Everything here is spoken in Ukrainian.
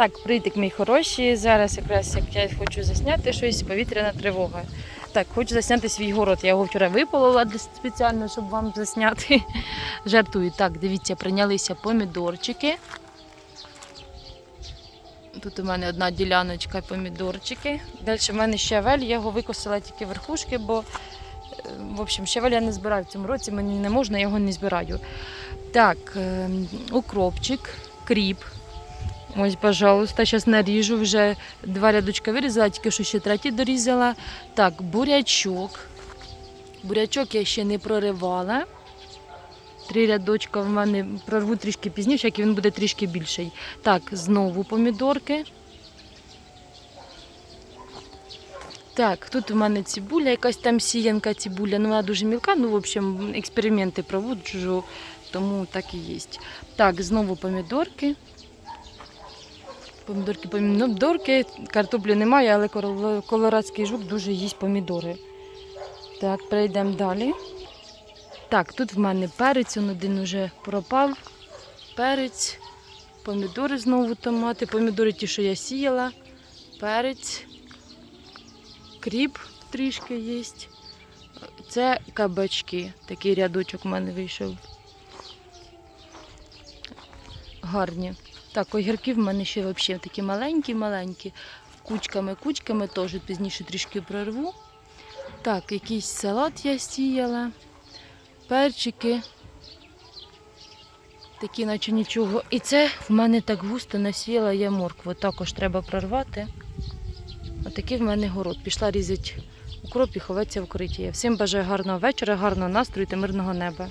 Так, притик мій хороший. Зараз якраз як я хочу засняти щось, повітряна тривога. Так, хочу засняти свій город. Я його вчора виполола спеціально, щоб вам засняти. Жартую. Так, дивіться, прийнялися помідорчики. Тут у мене одна діляночка помідорчики. Далі в мене щавель, я його викосила тільки верхушки, бо е, в общем, щавель я не збираю в цьому році, мені не можна, я його не збираю. Так, е, укропчик, кріп. Ось, пожалуйста, зараз наріжу. Вже два рядочка вирізала, тільки що ще третій дорізала. Так, бурячок. Бурячок я ще не проривала. Три рядочка в мене прорву трішки пізніше, як він буде трішки більший. Так, знову помідорки. Так, тут у мене цибуля, якась там сіянка цибуля, ну вона дуже мілка, ну, в общем, експерименти проводжу, тому так і є. Так, знову помідорки. Помідорки, помідорки, картоплі немає, але колорадський жук дуже їсть помідори. Так, перейдемо далі. Так, тут в мене перець, он один уже пропав. Перець, помідори знову томати, помідори ті, що я сіяла, перець, кріп трішки є. Це кабачки. Такий рядочок в мене вийшов. Гарні. Так, огірки в мене ще взагалі такі маленькі-маленькі. Кучками-кучками теж пізніше трішки прорву. Так, якийсь салат я сіяла, перчики. Такі, наче нічого. І це в мене так густо насіяла я моркву. Також треба прорвати. Отакий в мене город. Пішла різати укроп і ховатися в укриття. Всім бажаю гарного вечора, гарного настрою та мирного неба.